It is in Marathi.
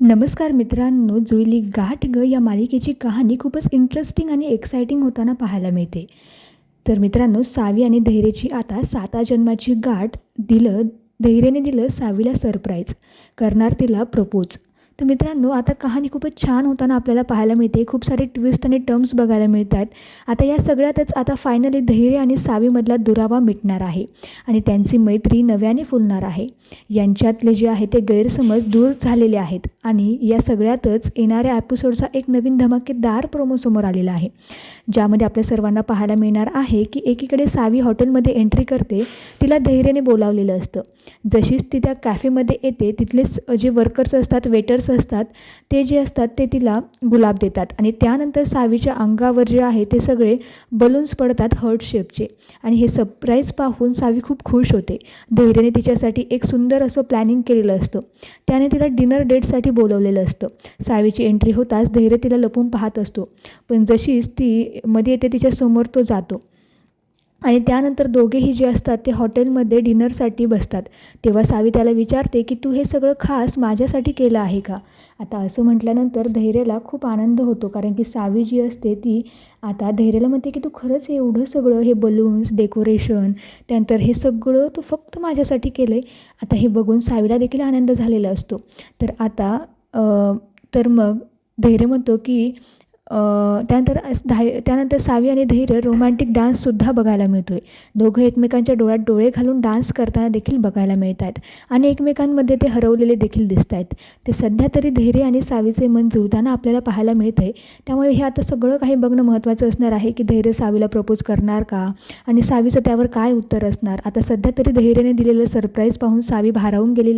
नमस्कार मित्रांनो जुळली गाठ ग या मालिकेची कहाणी खूपच इंटरेस्टिंग आणि एक्सायटिंग होताना पाहायला मिळते. तर मित्रांनो सावी आणि धैर्याची आता साता जन्माची गाठ दिलं धैर्याने दिलं सावीला सरप्राईज करणार तिला प्रपोज तर मित्रांनो आता कहाणी खूपच छान होताना आपल्याला पाहायला मिळते. खूप सारे ट्विस्ट आणि टर्म्स बघायला मिळतात. आता या सगळ्यातच आता फायनली धैर्य आणि सावीमधला दुरावा मिटणार आहे आणि त्यांची मैत्री नव्याने फुलणार आहे. यांच्यातले जे आहे ते गैरसमज दूर झालेले आहेत आणि या सगळ्यातच येणाऱ्या एपिसोडचा एक नवीन धमाकेदार प्रोमो समोर आलेला आहे. ज्यामध्ये आपल्या सर्वांना पाहायला मिळणार आहे की एकीकडे सावी हॉटेलमध्ये एंट्री करते तिला धैर्याने बोलावलेलं असतं. जशीच ती त्या कॅफेमध्ये येते तिथलेच जे वर्कर्स असतात वेटर्स असतात ते जे असतात ते तिला गुलाब देतात. आणि त्यानंतर सावीच्या अंगावर जे आहे ते सगळे बलून्स पडतात हर्ट शेपचे आणि हे सरप्राईज पाहून सावी खूप खुश होते. धैर्याने तिच्यासाठी एक सुंदर असं प्लॅनिंग केलेलं असतं. त्याने तिला डिनर डेटसाठी बोलवलेलं असतं. सावीची एंट्री होताच धैर्य तिला लपून पाहत असतो. पण जशीच ती मध्ये येते तिच्यासमोर तो जातो. आणि त्यानंतर दोघेही जे असतात ते हॉटेलमध्ये डिनरसाठी बसतात. तेव्हा सावी त्याला विचारते की तू हे सगळं खास माझ्यासाठी केलं आहे का? आता असं म्हटल्यानंतर धैर्याला खूप आनंद होतो कारण की सावी जी असते ती आता धैर्याला म्हणते की तू खरंच हे एवढं सगळं हे बलून्स डेकोरेशन त्यानंतर हे सगळं तू फक्त माझ्यासाठी केलं आहे आता हे बघून सावीला देखील आनंद झालेला असतो. तर आता तर मग धैर्य म्हणतो की त्यानंतर धाय त्यानंतर सावी आणि धैर्य रोमॅन्टिक डान्ससुद्धा बघायला मिळतो आहे दोघं एकमेकांच्या डोळ्यात डोळे घालून डान्स करताना देखील बघायला मिळत आहेत आणि एकमेकांमध्ये ते हरवलेले देखील दिसत आहेत ते सध्या तरी धैर्य आणि सावीचे मन जुळताना आपल्याला पाहायला मिळत आहे त्यामुळे हे आता सगळं काही बघणं महत्त्वाचं असणार आहे की धैर्य सावीला प्रपोज करणार का? आणि सावीचं त्यावर काय उत्तर असणार? आता सध्या तरी धैर्याने दिलेलं सरप्राईज पाहून सावी भारावून गेलेली